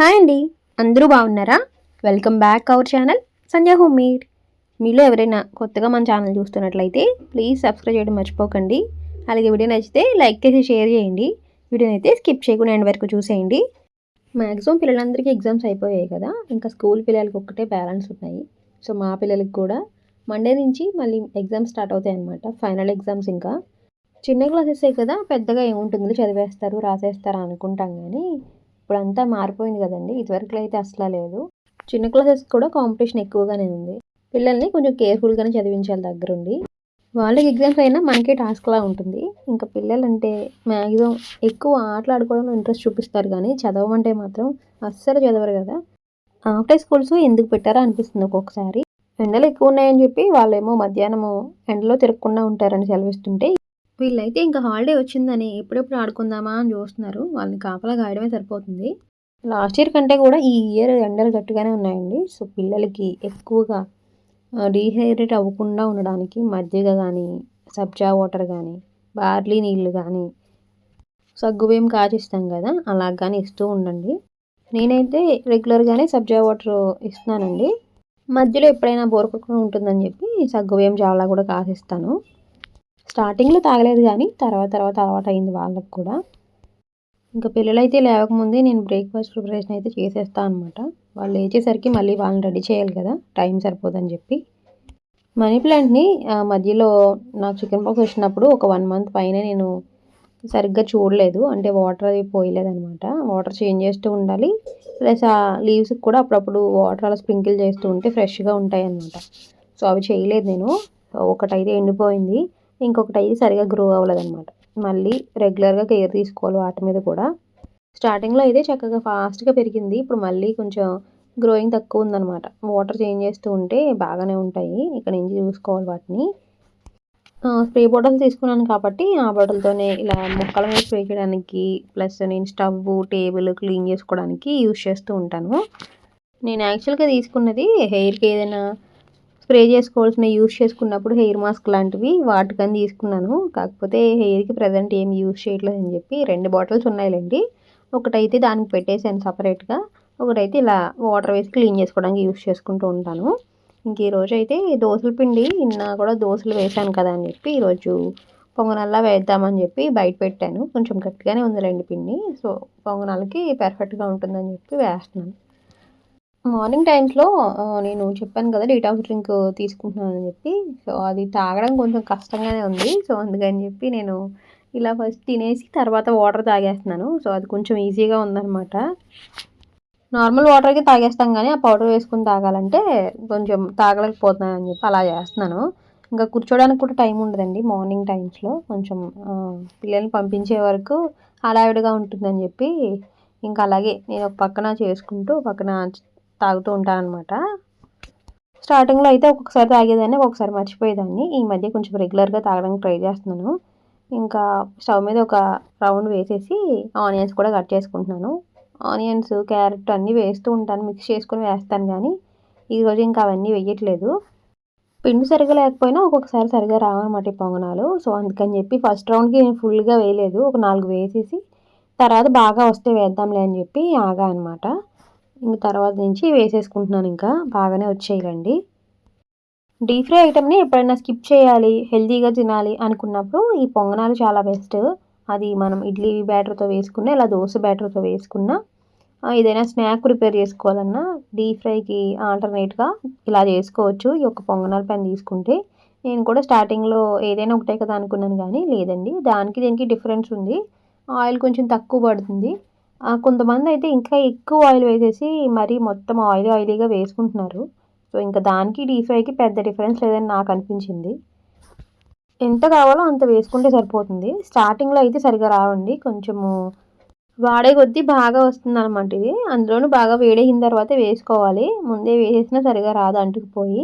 Hi అండి. అందరూ బాగున్నారా? Welcome back our channel Sandhya home made మీలో ఎవరైనా కొత్తగా మన ఛానల్ చూస్తున్నట్లయితే ప్లీజ్ సబ్స్క్రైబ్ చేయడం మర్చిపోకండి. అలాగే వీడియో నచ్చితే లైక్ చేసి షేర్ చేయండి. వీడియోని అయితే స్కిప్ చేయకుండా ఎండ్ వరకు చూసేయండి. మ్యాక్సిమం పిల్లలందరికీ ఎగ్జామ్స్ అయిపోయాయి కదా ఇంకా స్కూల్ పిల్లలకి ఒక్కటే బ్యాలెన్స్ ఉన్నాయి. సో మా పిల్లలకి కూడా మండే నుంచి మళ్ళీ ఎగ్జామ్స్ స్టార్ట్ అవుతాయి అనమాట ఫైనల్ ఎగ్జామ్స్ ఇంకా. చిన్న క్లాసెస్ కదా పెద్దగా ఏముంటుందో చదివేస్తారు రాసేస్తారు అనుకుంటాం కానీ ఇప్పుడు అంతా మారిపోయింది కదండి. ఇదివరకు అయితే అసలు లేదు. చిన్న క్లాసెస్ కూడా కాంపిటీషన్ ఎక్కువగానే ఉంది. పిల్లల్ని కొంచెం కేర్ఫుల్గానే చదివించాలి దగ్గరుండి. వాళ్ళకి ఎగ్జామ్స్ అయినా మనకే టాస్క్లా ఉంటుంది. ఇంకా పిల్లలంటే మ్యాక్సిమం ఎక్కువ ఆటలు ఆడుకోవడంలో ఇంట్రెస్ట్ చూపిస్తారు కానీ చదవమంటే మాత్రం అస్సలు చదవరు కదా. ఆఫ్టర్ స్కూల్స్ ఎందుకు పెట్టారా అనిపిస్తుంది ఒక్కొక్కసారి. ఎండలు ఎక్కువ ఉన్నాయని చెప్పి వాళ్ళేమో మధ్యాహ్నము ఎండలో తిరగకుండా ఉంటారని సెలవిస్తుంటే వీళ్ళైతే ఇంకా హాలిడే వచ్చిందని ఎప్పుడెప్పుడు ఆడుకుందామా అని చూస్తున్నారు. వాళ్ళని కాపలా గాయడమే సరిపోతుంది. లాస్ట్ ఇయర్ కంటే కూడా ఈ ఇయర్ ఎండలు గట్టిగానే ఉన్నాయండి. సో పిల్లలకి ఎక్కువగా డీహైడ్రేట్ అవ్వకుండా ఉండడానికి మజ్జిగ కానీ సబ్జా వాటర్ కానీ బార్లీ నీళ్ళు కానీ సగ్గుబియ్యం కాచిస్తాం కదా అలా కానీ ఇస్తూ ఉండండి. నేనైతే రెగ్యులర్గానే సబ్జా వాటర్ ఇస్తున్నానండి. మధ్యలో ఎప్పుడైనా బోరకొట్టుకుని ఉంటుందని చెప్పి సగ్గుబియ్యం చాలా కూడా కాసిస్తాను. స్టార్టింగ్లో తాగలేదు కానీ తర్వాత తర్వాత అలవాటు అయింది వాళ్ళకి కూడా. ఇంకా పిల్లలు అయితే లేవకముందే నేను బ్రేక్ఫాస్ట్ ప్రిపరేషన్ అయితే చేసేస్తాను అనమాట వాళ్ళు లేచేసరికి మళ్ళీ వాళ్ళని రెడీ చేయాలి కదా టైం సరిపోదని చెప్పి. మనీ ప్లాంట్ని మధ్యలో నాకు చికెన్ పాక్స్ వచ్చినప్పుడు ఒక వన్ మంత్ పైన నేను సరిగ్గా చూడలేదు. అంటే వాటర్ అది పోయలేదనమాట వాటర్ చేంజ్ చేస్తూ ఉండాలి. ప్లస్ ఆ లీవ్స్కి కూడా అప్పుడప్పుడు వాటర్ అలా స్ప్రింకిల్ చేస్తూ ఉంటే ఫ్రెష్గా ఉంటాయి అనమాట సో అవి చేయలేదు నేను. ఒకటైతే ఎండిపోయింది. ఇంకొకటి అయితే సరిగా గ్రో అవ్వలేదన్నమాట. మళ్ళీ రెగ్యులర్గా కేర్ తీసుకోవాలి వాటి మీద కూడా. స్టార్టింగ్లో అయితే చక్కగా ఫాస్ట్గా పెరిగింది. ఇప్పుడు మళ్ళీ కొంచెం గ్రోయింగ్ తక్కువ ఉందన్నమాట. వాటర్ చేంజ్ చేస్తూ ఉంటే బాగానే ఉంటాయి. ఇక్కడ నుంచి చూసుకోవాలి వాటిని. స్ప్రే బాటిల్ తీసుకున్నాను కాబట్టి ఆ బాటిల్తోనే ఇలా మొక్కల మీద స్ప్రే చేయడానికి ప్లస్ నేను స్టవ్ టేబుల్ క్లీన్ చేసుకోవడానికి యూజ్ చేస్తూ ఉంటాను. నేను యాక్చువల్గా తీసుకున్నది హెయిర్కి ఏదైనా స్ప్రే చేసుకోవాల్సిన యూస్ చేసుకున్నప్పుడు హెయిర్ మాస్క్ లాంటివి వాటికని తీసుకున్నాను. కాకపోతే హెయిర్కి ప్రజెంట్ ఏం యూస్ చేయట్లేదు అని చెప్పి రెండు బాటిల్స్ ఉన్నాయిలేండి. ఒకటైతే దానికి పెట్టేసాను సపరేట్గా. ఒకటైతే ఇలా వాటర్ వేసి క్లీన్ చేసుకోవడానికి యూస్ చేసుకుంటూ ఉంటాను. ఇంక ఈరోజు అయితే దోశల పిండి నిన్న కూడా దోశలు వేసాను కదా అని చెప్పి ఈరోజు పొంగనల్లా వేద్దామని చెప్పి బయట పెట్టాను. కొంచెం గట్టిగానే ఉందిలేండి పిండి. సో పొంగనాలకి పర్ఫెక్ట్గా ఉంటుందని చెప్పి వేస్తున్నాను. మార్నింగ్ టైమ్స్లో నేను చెప్పాను కదా డీటాక్స్ డ్రింక్ తీసుకుంటున్నానని చెప్పి. సో అది తాగడం కొంచెం కష్టంగానే ఉంది. సో అందుకని చెప్పి నేను ఇలా ఫస్ట్ తినేసి తర్వాత వాటర్ తాగేస్తున్నాను. సో అది కొంచెం ఈజీగా ఉందన్నమాట. నార్మల్ వాటర్కి తాగేస్తాం కానీ ఆ పౌడర్ వేసుకుని తాగాలంటే కొంచెం తాగలేకపోతున్నాను అని చెప్పి అలా చేస్తున్నాను. ఇంకా కూర్చోడానికి కూడా టైం ఉండదండి మార్నింగ్ టైమ్స్లో. కొంచెం పిల్లల్ని పంపించే వరకు హడావిడిగా ఉంటుందని చెప్పి ఇంకా అలాగే నేను ఒక పక్కన చేసుకుంటూ పక్కన తాగుతూ ఉంటాను అనమాట స్టార్టింగ్లో అయితే ఒక్కొక్కసారి తాగేదాన్ని ఒక్కొక్కసారి మర్చిపోయేదాన్ని. ఈ మధ్య కొంచెం రెగ్యులర్గా తాగడానికి ట్రై చేస్తున్నాను. ఇంకా స్టవ్ మీద ఒక రౌండ్ వేసేసి ఆనియన్స్ కూడా కట్ చేసుకుంటున్నాను. ఆనియన్స్ క్యారెట్ అన్నీ వేస్తూ ఉంటాను మిక్స్ చేసుకొని వేస్తాను కానీ ఈరోజు ఇంకా అవన్నీ వేయట్లేదు. పిండి సరిగా లేకపోయినా ఒక్కొక్కసారి సరిగా రావన్నమాట ఈ పొంగనాలు. సో అందుకని చెప్పి ఫస్ట్ రౌండ్కి నేను ఫుల్గా వేయలేదు. ఒక నాలుగు వేసేసి తర్వాత బాగా వస్తే వేద్దాంలే అని చెప్పి ఆగా అనమాట ఇంక తర్వాత నుంచి వేసేసుకుంటున్నాను ఇంకా. బాగానే వచ్చేయాలండి. డీప్ ఫ్రై ఐటమ్ని ఎప్పుడైనా స్కిప్ చేయాలి హెల్తీగా తినాలి అనుకున్నప్పుడు ఈ పొంగనాలు చాలా బెస్ట్. అది మనం ఇడ్లీ బ్యాటర్తో వేసుకున్న ఇలా దోశ బ్యాటర్తో వేసుకున్నా ఏదైనా స్నాక్ ప్రిపేర్ చేసుకోవాలన్నా డీప్ ఫ్రైకి ఆల్టర్నేట్గా ఇలా చేసుకోవచ్చు. ఈ యొక్క పొంగనాల పైన తీసుకుంటే నేను కూడా స్టార్టింగ్లో ఏదైనా ఒకటే కదా అనుకున్నాను కానీ లేదండి. దానికి దీనికి డిఫరెన్స్ ఉంది. ఆయిల్ కొంచెం తక్కువ పడుతుంది. కొంతమంది అయితే ఇంకా ఎక్కువ ఆయిల్ వేసేసి మరీ మొత్తం ఆయిల్ ఆయిలీగా వేసుకుంటున్నారు. సో ఇంకా దానికి డీప్ ఫ్రైకి పెద్ద డిఫరెన్స్ లేదని నాకు అనిపించింది. ఎంత కావాలో అంత వేసుకుంటే సరిపోతుంది. స్టార్టింగ్లో అయితే సరిగా రావండి. కొంచెము వాడే కొద్దీ బాగా వస్తుంది అనమాట ఇది. అందులోనూ బాగా వేడైన తర్వాత వేసుకోవాలి. ముందే వేసేసినా సరిగా రాదు అంటుకుపోయి.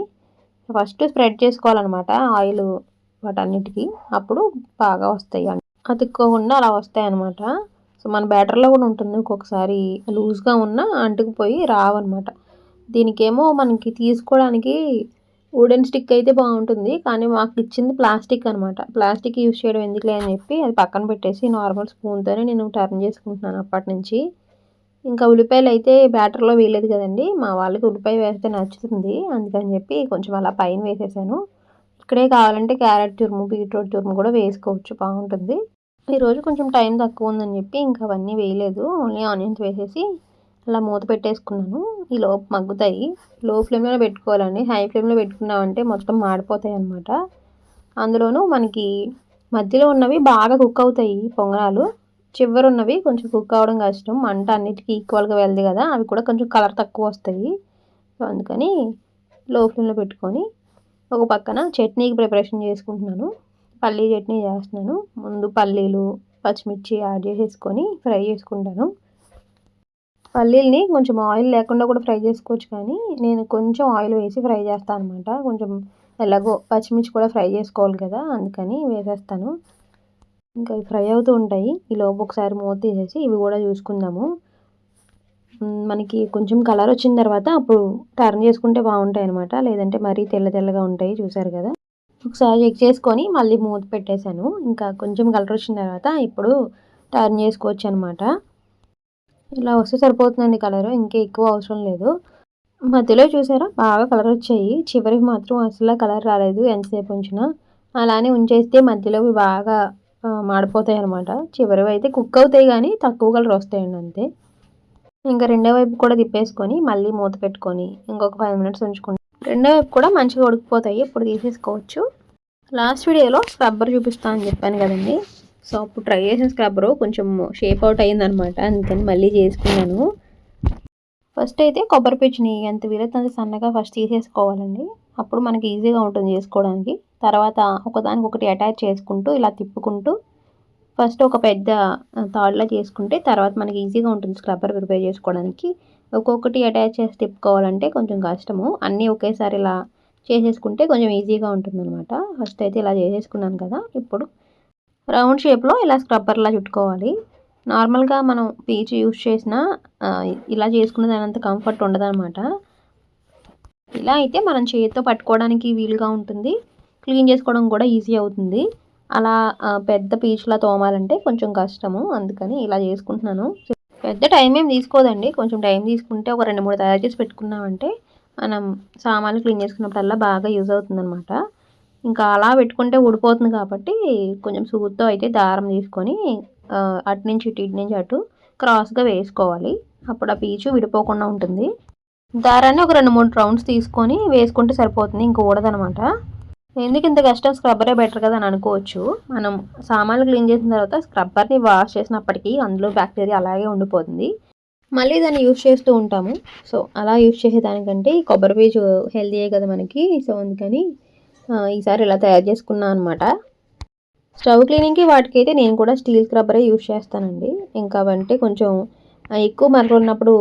ఫస్ట్ స్ప్రెడ్ చేసుకోవాలన్నమాట ఆయిల్ వాటన్నిటికీ. అప్పుడు బాగా వస్తాయి. అతుక్కోకుండా అలా వస్తాయి అనమాట సో మన బ్యాటర్లో కూడా ఉంటుంది. ఒక్కొక్కసారి లూజ్గా ఉన్న అంటుకుపోయి రావన్నమాట. దీనికేమో మనకి తీసుకోవడానికి వుడెన్ స్టిక్ అయితే బాగుంటుంది. కానీ మాకు ఇచ్చింది ప్లాస్టిక్ అనమాట ప్లాస్టిక్ యూజ్ చేయడం ఎందుకులే అని చెప్పి అది పక్కన పెట్టేసి నార్మల్ స్పూన్తోనే నేను టర్న్ చేసుకుంటున్నాను అప్పటి నుంచి ఇంకా ఉల్లిపాయలు అయితే బ్యాటర్లో వేయలేదు కదండి. మా వాళ్ళకి ఉల్లిపాయ వేస్తే నచ్చుతుంది. అందుకని చెప్పి కొంచెం అలా పైన వేసేసాను. ఇక్కడే కావాలంటే క్యారెట్ తురుము బీట్రూట్ తురుము కూడా వేసుకోవచ్చు. బాగుంటుంది. ఈరోజు కొంచెం టైం తక్కువ ఉందని చెప్పి ఇంకా అవన్నీ వేయలేదు. ఓన్లీ ఆనియన్స్ వేసేసి అలా మూత పెట్టేసుకున్నాను. ఈ లోపు మగ్గుతాయి. లో ఫ్లేమ్లో పెట్టుకోవాలండి. హై ఫ్లేమ్లో పెట్టుకున్నామంటే మొత్తం మాడిపోతాయి అనమాట అందులోనూ మనకి మధ్యలో ఉన్నవి బాగా కుక్ అవుతాయి పొంగనాలు. చివరి ఉన్నవి కొంచెం కుక్ అవ్వడం కష్టం. మంట అన్నిటికీ ఈక్వల్గా వెళ్ది కదా అవి కూడా కొంచెం కలర్ తక్కువ వస్తాయి. సో అందుకని లో ఫ్లేమ్లో పెట్టుకొని ఒక పక్కన చట్నీకి ప్రిపరేషన్ చేసుకుంటున్నాను. పల్లీ చట్నీ చేస్తున్నాను. ముందు పల్లీలు పచ్చిమిర్చి యాడ్ చేసేసుకొని ఫ్రై చేసుకుంటాను. పల్లీల్ని కొంచెం ఆయిల్ లేకుండా కూడా ఫ్రై చేసుకోవచ్చు కానీ నేను కొంచెం ఆయిల్ వేసి ఫ్రై చేస్తాను అనమాట కొంచెం ఎలాగో పచ్చిమిర్చి కూడా ఫ్రై చేసుకోవాలి కదా అందుకని వేసేస్తాను. ఇంకా ఫ్రై అవుతూ ఉంటాయి. ఈ లోపు ఒకసారి మూత తీసేసి ఇవి కూడా చూసుకుందాము. మనకి కొంచెం కలర్ వచ్చిన తర్వాత అప్పుడు టర్న్ చేసుకుంటే బాగుంటాయి అనమాట లేదంటే మరీ తెల్ల తెల్లగా ఉంటాయి చూసారు కదా. ఒకసారి చెక్ చేసుకొని మళ్ళీ మూత పెట్టేశాను. ఇంకా కొంచెం కలర్ వచ్చిన తర్వాత ఇప్పుడు టర్న్ చేసుకోవచ్చు అనమాట ఇలా వస్తే సరిపోతుందండి కలర్ ఇంకా ఎక్కువ అవసరం లేదు. మధ్యలో చూసారా? బాగా కలర్ వచ్చాయి. చివరికి మాత్రం అసలు కలర్ రాలేదు ఎంతసేపు ఉంచినా. అలానే ఉంచేస్తే మధ్యలో బాగా మాడిపోతాయి అనమాట చివరివి అయితే కుక్ అవుతాయి కానీ తక్కువ కలర్ వస్తాయండి అంతే. ఇంకా రెండో వైపు కూడా తిప్పేసుకొని మళ్ళీ మూత పెట్టుకొని ఇంకొక ఫైవ్ మినిట్స్ ఉంచుకుంటాం. రెండో వైపు కూడా మంచిగా ఉడికిపోతాయి. ఇప్పుడు తీసేసుకోవచ్చు. లాస్ట్ వీడియోలో స్క్రబ్బర్ చూపిస్తానని చెప్పాను కదండి. సో అప్పుడు ట్రై చేసిన స్క్రబ్బరు కొంచెం షేప్ అవుట్ అయిందనమాట అందుకని మళ్ళీ చేసుకున్నాను. ఫస్ట్ అయితే కొబ్బరి పిచ్చిని ఎంత వీలైతే అంత సన్నగా ఫస్ట్ తీసేసుకోవాలండి. అప్పుడు మనకి ఈజీగా ఉంటుంది చేసుకోవడానికి. తర్వాత ఒకదానికి ఒకటి అటాచ్ చేసుకుంటూ ఇలా తిప్పుకుంటూ ఫస్ట్ ఒక పెద్ద తాడులా చేసుకుంటే తర్వాత మనకి ఈజీగా ఉంటుంది స్క్రబ్బర్ ప్రిపేర్ చేసుకోవడానికి. ఒక్కొక్కటి అటాచ్ చేసి తిప్పుకోవాలంటే కొంచెం కష్టము. అన్నీ ఒకేసారి ఇలా చేసేసుకుంటే కొంచెం ఈజీగా ఉంటుంది అనమాట ఫస్ట్ అయితే ఇలా చేసేసుకున్నాను కదా ఇప్పుడు రౌండ్ షేప్లో ఇలా స్క్రబ్బర్లా చుట్టుకోవాలి. నార్మల్గా మనం పీచ్ యూజ్ చేసినా ఇలా చేసుకున్న దానంత కంఫర్ట్ ఉండదన్నమాట. ఇలా అయితే మనం చేతితో పట్టుకోవడానికి వీలుగా ఉంటుంది. క్లీన్ చేసుకోవడం కూడా ఈజీ అవుతుంది. అలా పెద్ద పీచులా తోమాలంటే కొంచెం కష్టము. అందుకని ఇలా చేసుకుంటున్నాను. పెద్ద టైం ఏం తీసుకోదండి. కొంచెం టైం తీసుకుంటే ఒక రెండు మూడు తయారు చేసి పెట్టుకున్నామంటే మనం సామాన్లు క్లీన్ చేసుకున్నప్పుడల్లా బాగా యూజ్ అవుతుందన్నమాట. ఇంకా అలా పెట్టుకుంటే ఊడిపోతుంది కాబట్టి కొంచెం సూత్తో అయితే దారం తీసుకొని అటు నుంచి ఇటు ఇటు నుంచి అటు క్రాస్గా వేసుకోవాలి. అప్పుడు ఆ పీచు విడిపోకుండా ఉంటుంది. దారాన్ని ఒక రెండు మూడు రౌండ్స్ తీసుకొని వేసుకుంటే సరిపోతుంది. ఇంక ఊడదనమాట ఎందుకు ఇంత కష్టం? స్క్రబ్బరే బెటర్ కదా అని అనుకోవచ్చు. మనం సామాన్లు క్లీన్ చేసిన తర్వాత స్క్రబ్బర్ని వాష్ చేసినప్పటికీ అందులో బ్యాక్టీరియా అలాగే ఉండిపోతుంది. మళ్ళీ దాన్ని యూస్ చేస్తూ ఉంటాము. సో అలా యూజ్ చేసేదానికంటే కొబ్బరి పీచు హెల్తీయే కదా మనకి. సో అందుకని ఈసారి ఇలా తయారు చేసుకున్నాను అనమాట స్టవ్ క్లీనింగ్కి వాటికైతే నేను కూడా స్టీల్ స్క్రబ్బరే యూజ్ చేస్తానండి. ఇంకా అంటే కొంచెం ఎక్కువ మరకలు ఉన్నప్పుడు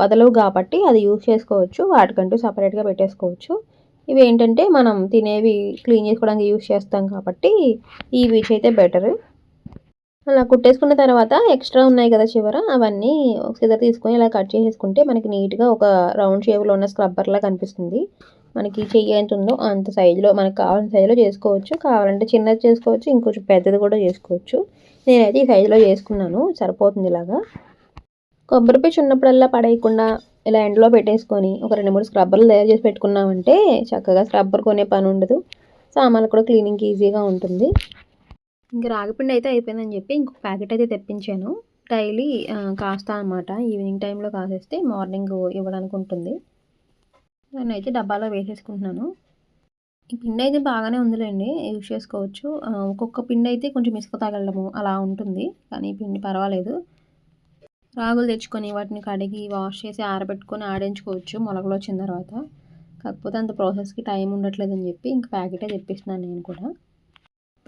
వదలవు కాబట్టి అది యూజ్ చేసుకోవచ్చు. వాటికంటూ సపరేట్గా పెట్టేసుకోవచ్చు. ఇవి ఏంటంటే మనం తినేవి క్లీన్ చేసుకోవడానికి యూస్ చేస్తాం కాబట్టి ఈ వీచ్ అయితే బెటర్. అలా కుట్టేసుకున్న తర్వాత ఎక్స్ట్రా ఉన్నాయి కదా చివర అవన్నీ ఒక తీసుకొని ఇలా కట్ చేసేసుకుంటే మనకి నీట్గా ఒక రౌండ్ షేప్లో ఉన్న స్క్రబ్బర్లా కనిపిస్తుంది. మనకి చెయ్యి ఎంత ఉందో అంత సైజులో మనకు కావాల్సిన సైజులో చేసుకోవచ్చు. కావాలంటే చిన్నది చేసుకోవచ్చు ఇంకొంచెం పెద్దది కూడా చేసుకోవచ్చు. నేనైతే ఈ సైజులో చేసుకున్నాను సరిపోతుంది ఇలాగా. కొబ్బరి పిచ్చి ఉన్నప్పుడల్లా పడేయకుండా ఇలా ఎండలో పెట్టేసుకొని ఒక రెండు మూడు స్క్రబ్బర్లు తయారు చేసి పెట్టుకున్నామంటే చక్కగా స్క్రబ్బర్ కొనే పని ఉండదు. సామాన్లు కూడా క్లీనింగ్కి ఈజీగా ఉంటుంది. ఇంకా రాగిపిండి అయితే అయిపోయిందని చెప్పి ఇంకొక ప్యాకెట్ అయితే తెప్పించాను. డైలీ కాస్తా అనమాట ఈవినింగ్ టైంలో కాసేస్తే మార్నింగ్ ఇవ్వడానికి ఉంటుంది. దాన్ని అయితే డబ్బాలో వేసేసుకుంటున్నాను. ఈ పిండి అయితే బాగానే ఉందిలేండి యూజ్ చేసుకోవచ్చు. ఒక్కొక్క పిండి అయితే కొంచెం ఇసుక తగలడము అలా ఉంటుంది కానీ పిండి పర్వాలేదు. రాగులు తెచ్చుకొని వాటిని కడిగి వాష్ చేసి ఆరబెట్టుకొని ఆడించుకోవచ్చు మొలకలు వచ్చిన తర్వాత. కాకపోతే అంత ప్రాసెస్కి టైం ఉండట్లేదని చెప్పి ఇంక ప్యాకెటే తెప్పిస్తున్నాను నేను కూడా.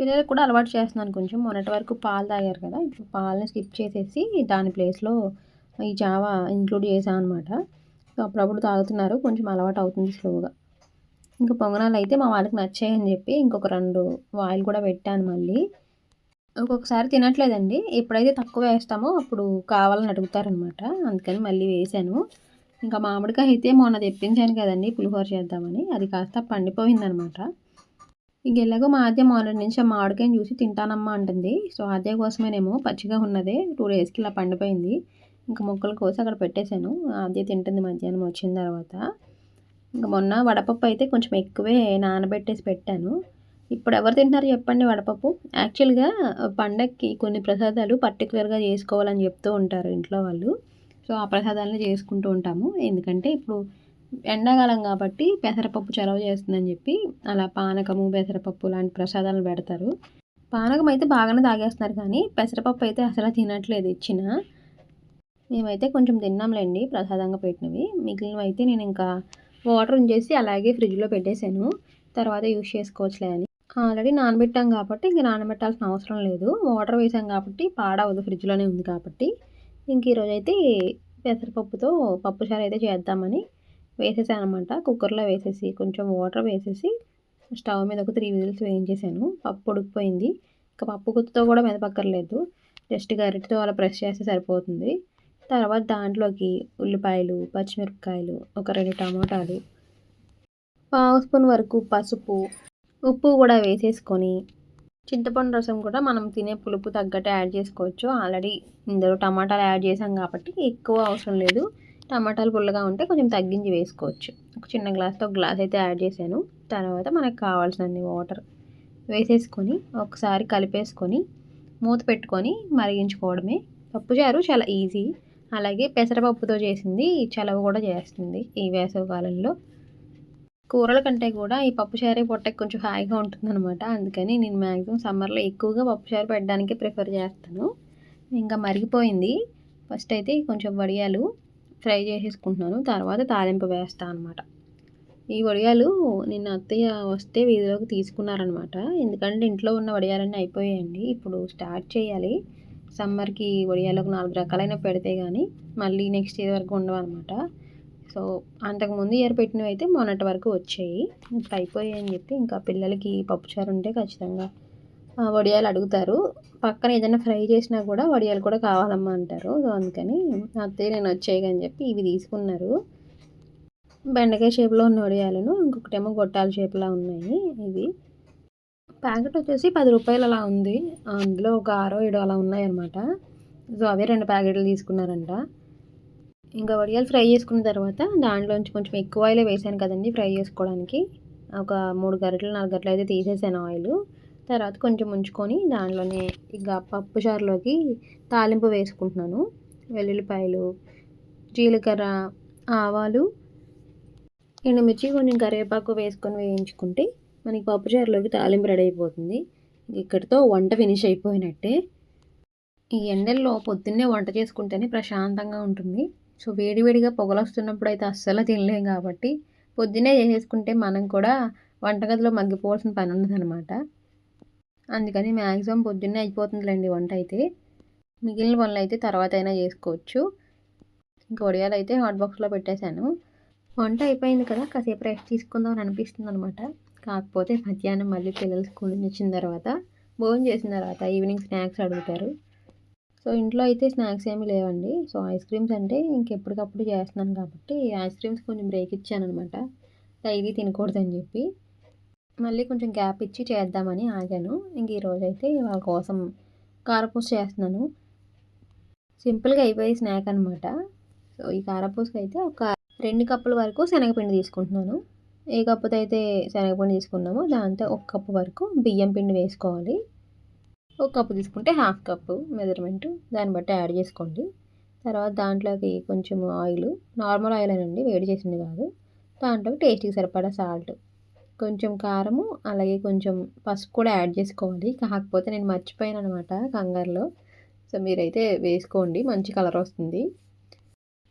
పిల్లలకు కూడా అలవాటు చేస్తున్నాను కొంచెం. మొన్నటి వరకు పాలు తాగారు కదా ఇప్పుడు పాలని స్కిప్ చేసేసి దాని ప్లేస్లో ఈ జావా ఇంక్లూడ్ చేసాను అనమాట అప్పుడప్పుడు తాగుతున్నారు కొంచెం అలవాటు అవుతుంది స్లోగా. ఇంకా పొంగనాలు అయితే మా వాళ్ళకి నచ్చాయని చెప్పి ఇంకొక రెండు వాయిల్ కూడా పెట్టాను మళ్ళీ. ఒక్కొక్కసారి తినట్లేదండి. ఎప్పుడైతే తక్కువ వేస్తామో అప్పుడు కావాలని అడుగుతారనమాట అందుకని మళ్ళీ వేసాను. ఇంకా మామిడికాయ అయితే మొన్న తెప్పించాను కదండి పులిహోర చేద్దామని. అది కాస్త పండిపోయిందనమాట ఇక ఎలాగో మా ఆద్య మార్నింగ్ నుంచి ఆ మామిడికాయని చూసి తింటానమ్మా అంటుంది. సో ఆద్య కోసమేనేమో పచ్చిగా ఉన్నదే టూ డేస్కి ఇలా పండిపోయింది. ఇంకా ముక్కలు కోసి అక్కడ పెట్టేశాను. ఆద్య తింటుంది మధ్యాహ్నం వచ్చిన తర్వాత. ఇంకా మొన్న వడపప్పు అయితే కొంచెం ఎక్కువే నానబెట్టేసి పెట్టాను. ఇప్పుడు ఎవరు తింటున్నారు చెప్పండి వడపప్పు? యాక్చువల్గా పండక్కి కొన్ని ప్రసాదాలు పర్టికులర్గా చేసుకోవాలని చెప్తూ ఉంటారు ఇంట్లో వాళ్ళు. సో ఆ ప్రసాదాలను చేసుకుంటూ ఉంటాము. ఎందుకంటే ఇప్పుడు ఎండాకాలం కాబట్టి పెసరపప్పు చలవ చేస్తుందని చెప్పి అలా పానకము పెసరపప్పు లాంటి ప్రసాదాలు పెడతారు. పానకం అయితే బాగానే తాగేస్తున్నారు కానీ పెసరపప్పు అయితే అసలు తినట్లేదు ఇచ్చిన. మేమైతే కొంచెం తిన్నాంలేండి ప్రసాదంగా పెట్టినవి. మిగిలినవి అయితే నేను ఇంకా వాటర్ ఉంచేసి అలాగే ఫ్రిడ్జ్లో పెట్టేశాను. తర్వాత యూస్ చేసుకోవచ్చులే అని. ఆల్రెడీ నానబెట్టాం కాబట్టి ఇంక నానబెట్టాల్సిన అవసరం లేదు. వాటర్ వేసాం కాబట్టి పాడవదు ఫ్రిడ్జ్లోనే ఉంది కాబట్టి. ఇంక ఈరోజైతే పెసరపప్పుతో పప్పుచారు అయితే చేద్దామని వేసేసాను అనమాట కుక్కర్లో వేసేసి కొంచెం వాటర్ వేసేసి స్టవ్ మీద ఒక త్రీ విజిల్స్ వేయించేసాను. పప్పు ఉడికిపోయింది. ఇంకా పప్పు గుత్తుతో కూడా మెదపక్కర్లేదు జస్ట్ గరిటతో అలా ప్రెస్ చేస్తే సరిపోతుంది. తర్వాత దాంట్లోకి ఉల్లిపాయలు పచ్చిమిరపకాయలు ఒక రెండు టమాటాలు పావు స్పూన్ వరకు పసుపు ఉప్పు కూడా వేసేసుకొని చింతపండు రసం కూడా మనం తినే పులుపు తగ్గట్టు యాడ్ చేసుకోవచ్చు. ఆల్రెడీ ఇందులో టమాటాలు యాడ్ చేసాం కాబట్టి ఎక్కువ అవసరం లేదు. టమాటాలు పుల్లగా ఉంటే కొంచెం తగ్గించి వేసుకోవచ్చు. ఒక చిన్న గ్లాస్తో గ్లాస్ అయితే యాడ్ చేశాను. తర్వాత మనకు కావాల్సినన్ని వాటర్ వేసేసుకొని ఒకసారి కలిపేసుకొని మూత పెట్టుకొని మరిగించుకోవడమే. పప్పుచారు చాలా ఈజీ. అలాగే పెసరపప్పుతో చేసింది చలవ కూడా చేస్తుంది ఈ వేసవి కాలంలో. కూరల కంటే కూడా ఈ పప్పుచారే పొట్టకి కొంచెం హాయిగా ఉంటుందన్నమాట. అందుకని నేను మ్యాక్సిమం సమ్మర్లో ఎక్కువగా పప్పుచారు పెట్టడానికి ప్రిఫర్ చేస్తాను. ఇంకా మరిగిపోయింది. ఫస్ట్ అయితే కొంచెం వడియాలు ఫ్రై చేసేసుకుంటున్నాను. తర్వాత తాలింపు వేస్తాను అనమాట ఈ వడియాలు నిన్న అత్తయ్య వస్తే వీధిలోకి తీసుకున్నారనమాట ఎందుకంటే ఇంట్లో ఉన్న వడియాలన్నీ అయిపోయాయండి. ఇప్పుడు స్టార్ట్ చేయాలి. సమ్మర్కి వడియాలకు నాలుగు రకాలైన పెడితే కానీ మళ్ళీ నెక్స్ట్ ఇయర్ వరకు ఉండవు అనమాట సో అంతకుముందు ఇయర్ పెట్టినవి అయితే మొన్నటి వరకు వచ్చాయి. ఇంకా అయిపోయాయి అని చెప్పి ఇంకా పిల్లలకి పప్పుచారు ఉంటే ఖచ్చితంగా వడియాలు అడుగుతారు. పక్కన ఏదైనా ఫ్రై చేసినా కూడా వడియాలు కూడా కావాలమ్మా అంటారు. సో అందుకని అత్తయ్య నేను వచ్చాయి అని చెప్పి ఇవి తీసుకున్నారు. బెండకాయ షేప్లో ఉన్న వడియాలను ఇంకొకటేమో గొట్టాల షేప్లా ఉన్నాయి ఇవి. ప్యాకెట్ వచ్చేసి పది రూపాయలు అలా ఉంది. అందులో ఒక ఆరో ఏడో అలా ఉన్నాయన్నమాట. సో అవే రెండు ప్యాకెట్లు తీసుకున్నారంట. ఇంకా వడియాలు ఫ్రై చేసుకున్న తర్వాత దాంట్లోంచి కొంచెం ఎక్కువ ఆయిలే వేసాను కదండి ఫ్రై చేసుకోవడానికి. ఒక మూడు గరిటలు నాలుగు గరిటలు అయితే తీసేసాను ఆయిల్. తర్వాత కొంచెం ఉంచుకొని దాంట్లోనే ఇక పప్పు చారులోకి తాలింపు వేసుకుంటున్నాను. వెల్లుల్లిపాయలు జీలకర్ర ఆవాలు ఎండుమిర్చి కొంచెం కరివేపాకు వేసుకొని వేయించుకుంటే మనకి పప్పుచారులోకి తాలింపు రెడీ అయిపోతుంది. ఇక్కడితో వంట ఫినిష్ అయిపోయినట్టే. ఈ ఎండల్లో పొద్దున్నే వంట చేసుకుంటేనే ప్రశాంతంగా ఉంటుంది. సో వేడివేడిగా పొగలు వస్తున్నప్పుడు అయితే అస్సలు తినలేం కాబట్టి పొద్దున్నే చేసేసుకుంటే మనం కూడా వంటగదిలో మగ్గిపోవాల్సిన పని ఉండదన్నమాట. అందుకని మ్యాక్సిమం పొద్దున్నే అయిపోతుందిలేండి వంట అయితే. మిగిలిన పనులు అయితే తర్వాత అయినా చేసుకోవచ్చు. ఇంకా వడియాలు అయితే హాట్ బాక్స్లో పెట్టేశాను. వంట అయిపోయింది కదా కాసేపు రెస్ట్ తీసుకుందాం అని అనిపిస్తుంది అనమాట కాకపోతే మధ్యాహ్నం మళ్ళీ పిల్లలు స్కూల్ నుంచి వచ్చిన తర్వాత భోజనం చేసిన తర్వాత ఈవినింగ్ స్నాక్స్ అడుగుతారు. సో ఇంట్లో అయితే స్నాక్స్ ఏమీ లేవండి. సో ఐస్ క్రీమ్స్ అంటే ఇంకెప్పటికప్పుడు చేస్తున్నాను కాబట్టి ఐస్ క్రీమ్స్ కొంచెం బ్రేక్ ఇచ్చాను అనమాట డైలీ తినకూడదని చెప్పి. మళ్ళీ కొంచెం గ్యాప్ ఇచ్చి చేద్దామని ఆగాను. ఇంక ఈరోజు అయితే వాళ్ళ కోసం కారపూస చేస్తున్నాను. సింపుల్గా అయిపోయే స్నాక్ అనమాట సో ఈ కారపూసకి అయితే ఒక రెండు కప్పుల వరకు శనగపిండి తీసుకుంటున్నాను. ఏ కప్పుతో అయితే శనగపిండి తీసుకున్నామో దాంతో ఒక కప్పు వరకు బియ్యం పిండి వేసుకోవాలి. ఒక కప్పు తీసుకుంటే హాఫ్ కప్పు మెజర్మెంట్. దాన్ని బట్టి యాడ్ చేసుకోండి. తర్వాత దాంట్లోకి కొంచెం ఆయిల్. నార్మల్ ఆయిల్ అనండి వేడి చేసింది కాదు. దాంట్లోకి టేస్ట్కి సరిపడా సాల్ట్. కొంచెం కారము అలాగే కొంచెం పసుపు కూడా యాడ్ చేసుకోవాలి. కాకపోతే నేను మర్చిపోయాను అనమాట కంగారులో. సో మీరైతే వేసుకోండి మంచి కలర్ వస్తుంది.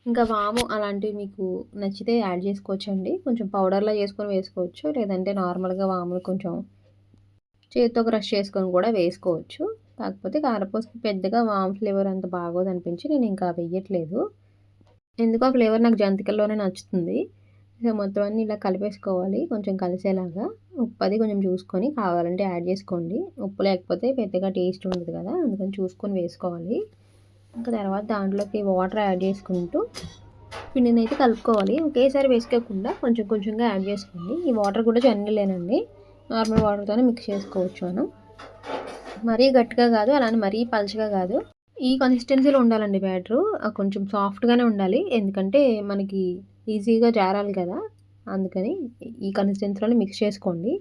ఇంకా వాము అలాంటివి మీకు నచ్చితే యాడ్ చేసుకోవచ్చండి. కొంచెం పౌడర్లో చేసుకొని వేసుకోవచ్చు. లేదంటే నార్మల్గా వాములు కొంచెం చేతితో క్రష్ చేసుకొని కూడా వేసుకోవచ్చు. కాకపోతే కారపూసకి పెద్దగా వామ్ ఫ్లేవర్ అంత బాగోదనిపించి నేను ఇంకా వెయ్యట్లేదు ఎందుకో ఫ్లేవర్ నాకు జంతికల్లోనే నచ్చుతుంది. సో మొత్తం అన్నీ ఇలా కలిపేసుకోవాలి. కొంచెం కలిసేలాగా ఉప్పు అది కొంచెం చూసుకొని కావాలంటే యాడ్ చేసుకోండి. ఉప్పు లేకపోతే పెద్దగా టేస్ట్ ఉండదు కదా అందుకని చూసుకొని వేసుకోవాలి. ఇంకా తర్వాత దాంట్లోకి వాటర్ యాడ్ చేసుకుంటూ పిండిని అయితే కలుపుకోవాలి. ఒకేసారి వేసుకోకుండా కొంచెం కొంచెంగా యాడ్ చేసుకోండి. ఈ వాటర్ కూడా చన్నీళ్ళేనండి నార్మల్ వాటర్తోనే మిక్స్ చేసుకోవచ్చు మనం. మరీ గట్టిగా కాదు అలానే మరీ పలచగా కాదు. ఈ కన్సిస్టెన్సీలో ఉండాలండి బ్యాటరు. కొంచెం సాఫ్ట్గానే ఉండాలి. ఎందుకంటే మనకి ఈజీగా జారాలి కదా. అందుకని ఈ కన్సిస్టెన్సీలో మిక్స్ చేసుకోండి.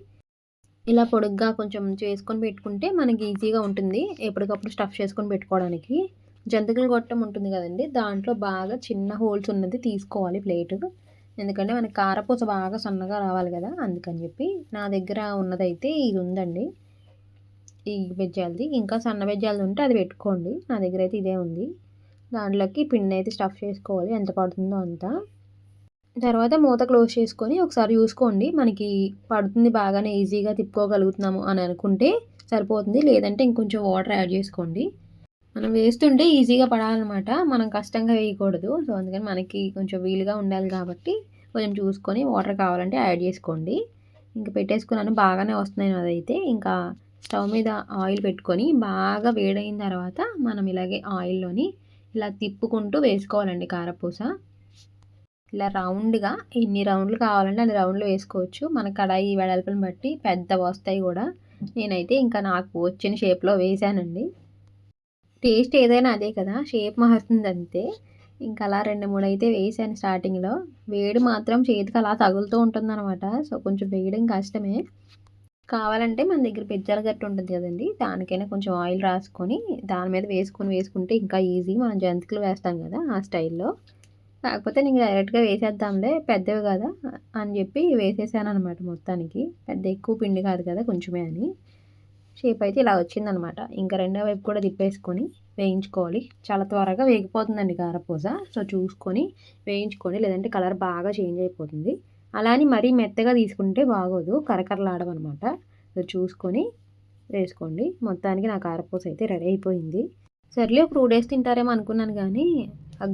ఇలా పొడుగ్గా కొంచెం చేసుకొని పెట్టుకుంటే మనకి ఈజీగా ఉంటుంది. ఎప్పటికప్పుడు స్టఫ్ చేసుకొని పెట్టుకోవడానికి. జంతికలు గొట్టం ఉంటుంది కదండి. దాంట్లో బాగా చిన్న హోల్స్ ఉన్నది తీసుకోవాలి ప్లేటు ఎందుకంటే మనకి కారపూస బాగా సన్నగా రావాలి కదా. అందుకని చెప్పి నా దగ్గర ఉన్నదైతే ఇది ఉందండి. ఈ వెజ్జాలది ఇంకా సన్న వెజ్జాలది ఉంటే అది పెట్టుకోండి. నా దగ్గర అయితే ఇదే ఉంది. దాంట్లోకి పిండి అయితే స్టఫ్ చేసుకోవాలి. ఎంత పడుతుందో అంత. తర్వాత మూత క్లోజ్ చేసుకొని ఒకసారి చూసుకోండి. మనకి పడుతుంది బాగానే ఈజీగా తిప్పుకోగలుగుతున్నాము అని అనుకుంటే సరిపోతుంది. లేదంటే ఇంకొంచెం వాటర్ యాడ్ చేసుకోండి. మనం వేస్తుంటే ఈజీగా పడాలన్నమాట. మనం కష్టంగా వేయకూడదు. సో అందుకని మనకి కొంచెం వీలుగా ఉండాలి కాబట్టి కొంచెం చూసుకొని వాటర్ కావాలంటే యాడ్ చేసుకోండి. ఇంకా పెట్టేసుకున్నాను. బాగానే వస్తున్నాయి అదైతే ఇంకా స్టవ్ మీద ఆయిల్ పెట్టుకొని బాగా వేడైన తర్వాత మనం ఇలాగే ఆయిల్లోని ఇలా తిప్పుకుంటూ వేసుకోవాలండి కారపూస. ఇలా రౌండ్గా ఎన్ని రౌండ్లు కావాలంటే అన్ని రౌండ్లు వేసుకోవచ్చు. మన కడాయి వెడల్పుని బట్టి పెద్ద వస్తాయి కూడా. నేనైతే ఇంకా నాకు వచ్చిన షేప్లో వేసానండి. టేస్ట్ ఏదైనా అదే కదా షేప్ మారుతుంది అంతే ఇంకా అలా రెండు మూడు అయితే వేసాను స్టార్టింగ్లో. వేడి మాత్రం చేతికి అలా తగులుతూ ఉంటుందన్నమాట. సో కొంచెం వేయడం కష్టమే. కావాలంటే మన దగ్గర పెజ్జల గట్టు ఉంటుంది కదండి దానికైనా కొంచెం ఆయిల్ రాసుకొని దాని మీద వేసుకొని వేసుకుంటే ఇంకా ఈజీ. మనం జంతికలు వేస్తాం కదా ఆ స్టైల్లో. కాకపోతే నేను డైరెక్ట్గా వేసేద్దాంలే పెద్దవి కదా అని చెప్పి వేసేసాను అనమాట మొత్తానికి. పెద్ద ఎక్కువ పిండి కాదు కదా కొంచెమే అని. షేప్ అయితే ఇలా వచ్చిందనమాట ఇంకా రెండో వైపు కూడా తిప్పేసుకొని వేయించుకోవాలి. చాలా త్వరగా వేగిపోతుందండి కారపూస సో చూసుకొని వేయించుకొని లేదంటే కలర్ బాగా చేంజ్ అయిపోతుంది. అలా అని మరీ మెత్తగా తీసుకుంటే బాగోదు. కరకరలాడమనమాట సో చూసుకొని వేసుకోండి. మొత్తానికి నా కారపూస అయితే రెడీ అయిపోయింది. సర్లే ఒక టూ డేస్ తింటారేమో అనుకున్నాను కానీ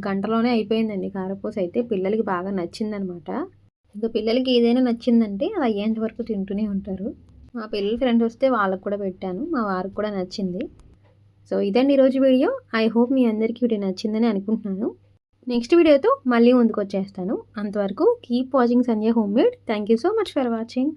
గంటలోనే అయిపోయిందండి కారపూస అయితే పిల్లలకి బాగా నచ్చిందనమాట. ఇంకా పిల్లలకి ఏదైనా నచ్చిందంటే అది అయ్యేంత వరకు తింటూనే ఉంటారు. మా పిల్లల ఫ్రెండ్స్ వస్తే వాళ్ళకు కూడా పెట్టాను మా వారికి కూడా నచ్చింది. సో ఇదండి ఈరోజు వీడియో. ఐ హోప్ మీ అందరికీ వీడియో నచ్చిందని అనుకుంటున్నాను. నెక్స్ట్ వీడియోతో మళ్ళీ ముందుకు వచ్చేస్తాను అంతవరకు keep watching Sanjay home made thank you so much for watching